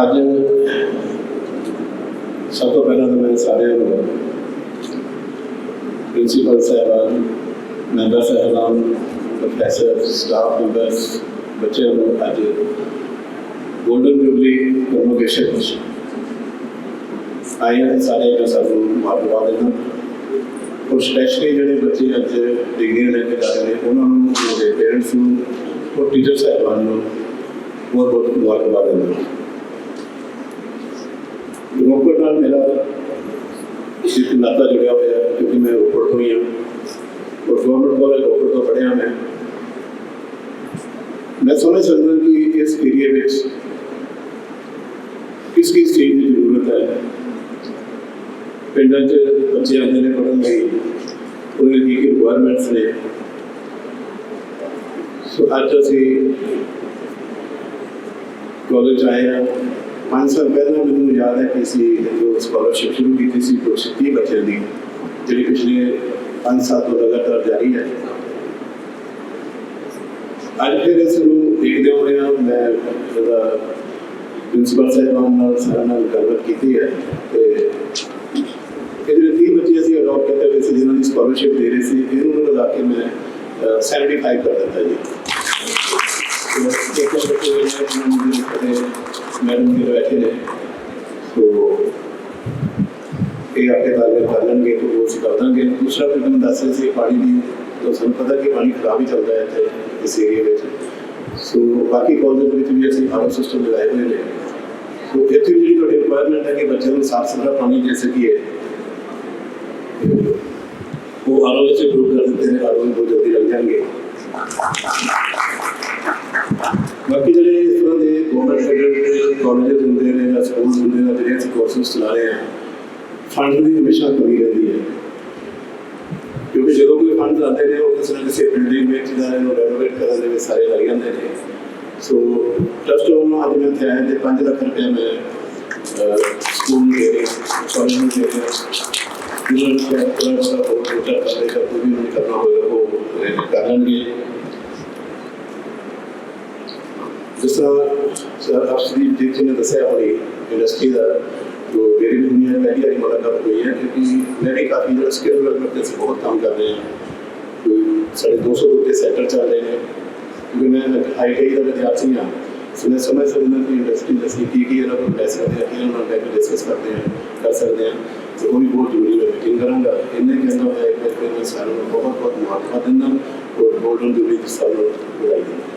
ਅੱਜ ਸਭ ਤੋਂ ਪਹਿਲਾਂ ਤਾਂ ਮੈਂ ਸਾਰਿਆਂ ਨੂੰ ਪ੍ਰਿੰਸੀਪਲ ਸਾਹਿਬਾਨ ਮੈਂਬਰ ਸਾਹਿਬਾਨ ਪ੍ਰੋਫੈਸਰ ਸਟਾਫ ਮੈਂਬਰਸ ਬੱਚੇ ਨੂੰ ਅੱਜ ਗੋਲਡਨ ਜੁਬਲੀ ਪ੍ਰੋਮੋਗੇਸ਼ਨ ਵਿੱਚ ਆਏ ਸਾਰੇ ਦਾ ਸਭ ਨੂੰ ਮੁਬਾਰਕਬਾਦ ਦਿੰਦਾ ਔਰ ਸਪੈਸ਼ਲੀ ਜਿਹੜੇ ਬੱਚੇ ਅੱਜ ਡਿਗਰੀ ਲੈ ਕੇ ਜਾ ਰਹੇ ਉਹਨਾਂ ਨੂੰ ਉਹਦੇ ਪੇਰੈਂਟਸ ਨੂੰ ਔਰ ਟੀਚਰ ਸਾਹਿਬਾਨ ਨੂੰ ਬਹੁਤ ਬਹੁਤ ਮੁਬਾਰਕਬਾਦ ਦਿੰਦਾ میرا نا جڑا ہوا کیونکہ میں روپر کو ہی ہوں اور پڑھیا میں میں سمجھ سکتا کہ اس ایریے میں کس کس چیز کی ضرورت ہے پنڈا چ بچے آئیں پڑھنے کی رکوائرمنٹس نے اچھے کالج آئے ہاں پانچ سال پہلے مجھے مجھے یاد ہے کسی جو سکولرشپ شروع کی تھی سی سکولرشپ کی بچے دی جو یہ پچھلے پانچ سات کو لگا تر جاری ہے آج پھر اسے ہوں دیکھ دے ہوئے ہیں میں جدا پرنسپل سے ہوں نال سارا نال کربت کی تھی ہے کہ جو تھی بچے سے اڈاپ کے تر جیسے جنہوں نے سکولرشپ دے رہے سے پھر انہوں نے لگا کے میں سینڈی فائی کر دیتا جی میڈم کے بیٹھے رہے تو ایک آپ کے طالب پڑھ لیں گے تو وہ سکھا دیں گے دوسرا پھر ہم دس سے پانی دی تو سب پتا کہ پانی خراب ہی چلتا ہے اس ایریا میں سو باقی کالجز بھی تو ایسے ہی سسٹم لگائے ہوئے ہیں تو اتنی جڑی تو ریکوائرمنٹ ہے کہ بچے کو صاف ستھرا پانی دے سکیے وہ آر او سے پروو کر دیتے ہیں آر او بہت جلدی لگ جائیں گے باقی جڑے کالجز ہیں یا اسکولس سے کورسز چلا رہے فنڈ کی ہمیشہ کمی رہتی ہے کیونکہ کوئی فنڈ وہ کسی کسی نہ بلڈنگ میں ہیں سارے لگ جاتے ہیں سو میں تھے پانچ لاکھ روپیہ میں ਅਫਸਰੀ ਜੀ ਨੇ ਦੱਸਿਆ ਆਪਣੀ ਇੰਡਸਟਰੀ ਦਾ ਜੋ ਡੇਰੀ ਦੁਨੀਆ ਦੀ ਪਹਿਲੀ ਵਾਰੀ ਮੁਲਾਕਾਤ ਹੋਈ ਹੈ ਕਿਉਂਕਿ ਮੈਂ ਵੀ ਕਾਫੀ ਜਿਹੜਾ ਸਕਿੱਲ ਡਿਵੈਲਪਮੈਂਟ ਤੇ ਬਹੁਤ ਕੰਮ ਕਰ ਰਹੇ ਹਾਂ ਕੋਈ ਸਾਡੇ 200 ਦੇ ਉੱਤੇ ਸੈਕਟਰ ਚੱਲ ਰਹੇ ਨੇ ਕਿਉਂਕਿ ਮੈਂ ਆਈਟੀ ਦਾ ਵਿਦਿਆਰਥੀ ਹਾਂ ਸੋ ਮੈਂ ਸਮਝ ਸਕਦਾ ਕਿ ਇੰਡਸਟਰੀ ਦਾ ਸੀ ਕੀ ਕੀ ਇਹਨਾਂ ਨੂੰ ਲੈ ਸਕਦੇ ਆ ਕਿ ਉਹਨਾਂ ਨਾਲ ਡਿਸਕਸ ਕਰਦੇ ਆ ਕਰ ਸਕਦੇ ਆ ਸੋ ਉਹ ਵੀ ਬਹੁਤ ਜ਼ਰੂਰੀ ਹੈ ਮੀਟਿੰਗ ਕਰਾਂਗਾ ਇਹਨੇ ਕਹਿੰਦਾ ਹੋਇਆ ਕਿ ਮੈਂ ਸਾਰਿਆਂ ਬਹੁਤ ਬਹੁਤ ਮੁਬਾਰਕਾਂ ਦਿੰਦਾ ਔਰ ਬੋਲਣ ਦੇ ਵਿੱਚ ਸਭ ਨੂੰ ਦਿੰਦਾ